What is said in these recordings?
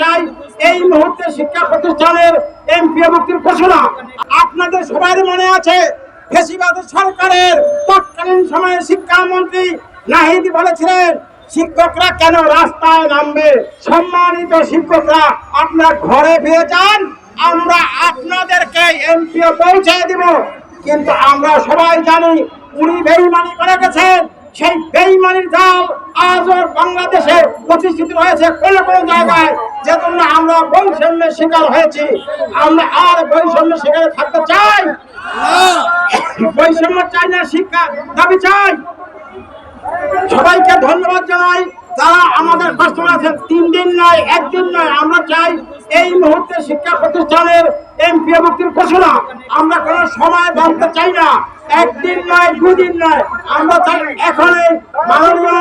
চাই, এই মুহূর্তে শিক্ষা প্রতিষ্ঠানের এমপিও মুক্তির ঘোষণা। আপনাদের সবার মনে আছে সরকারের তৎকালীন সময়ে শিক্ষামন্ত্রী নাহিদ বলেছিলেন, শিক্ষকরা কেন রাস্তায় নামবে? সম্মানিত শিক্ষকরা আপনার ঘরে ফিরে যান, আমরা আপনাদেরকে এমপিও পৌঁছে দিব। কিন্তু আমরা সবাই জানি, উনি বেইমানি করে গেছেন। সেই বেইমানির দাম আজও বাংলাদেশে প্রতিষ্ঠিত রয়েছে কোন কোন জায়গায়। যেজন্য আমরা বৈষম্যের শিকার হয়েছি, আমরা আর বৈষম্যের শিকারে থাকতে চাই বৈষম্য চাই না, শিক্ষা দাবি চাই। সবাইকে ধন্যবাদ জানাই তারা আমাদের কষ্ট আছেন তিন দিন নয়, একদিন নয়, আমরা চাই এই মুহূর্তে শিক্ষা প্রতিষ্ঠানের এমপিও মুক্তির ঘোষণা। আমরা কোনো সময় বাঁধতে চাই না। একদিন নয়, দুদিন নয়, আমরা চাই এখনই মাননীয়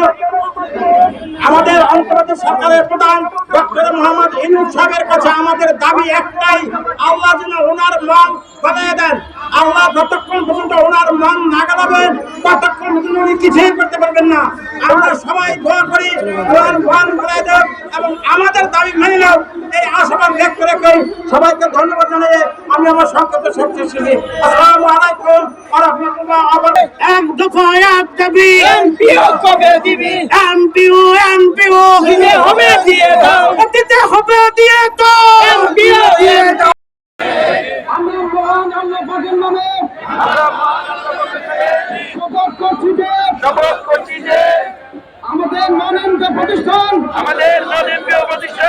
আমাদের অন্তর্বর্তী সরকারের প্রধান ডক্টর মোহাম্মদ ইনুর সাহেবের কাছে আমাদের দাবি একটাই, আল্লাহ যেন ওনার মন বানিয়ে দেন। আল্লাহ যতক্ষণ পর্যন্ত ওনার মন না গালাবেন ততক্ষণ পর্যন্ত উনি কিছুই করতে পারবেন না। আমরা সবাই দোয়া করি, ওনার মন বানিয়ে দেন এবং আমাদের দাবি মেনে নাও এই আশাবাদ ব্যক্ত রেখে সবাইকে ধন্যবাদ জানিয়ে আমি আমার সংক্ষিপ্ত সবচেয়ে শুনি আসসালামু আলাইকুম বারাকাতুহু। এক দফা এক দাবি। এমপিও কবে দিবি? এমপিও এমপিও হবে দিয়ে দাও। দিতে হবে দিয়ে এমপিও দিয়ে দাও। আমরা মহান আল্লাহ পাকের নামে শপথ করছি যে শপথ করছি যে আমাদের মাননীয় প্রতিষ্ঠান আমাদের প্রতিষ্ঠান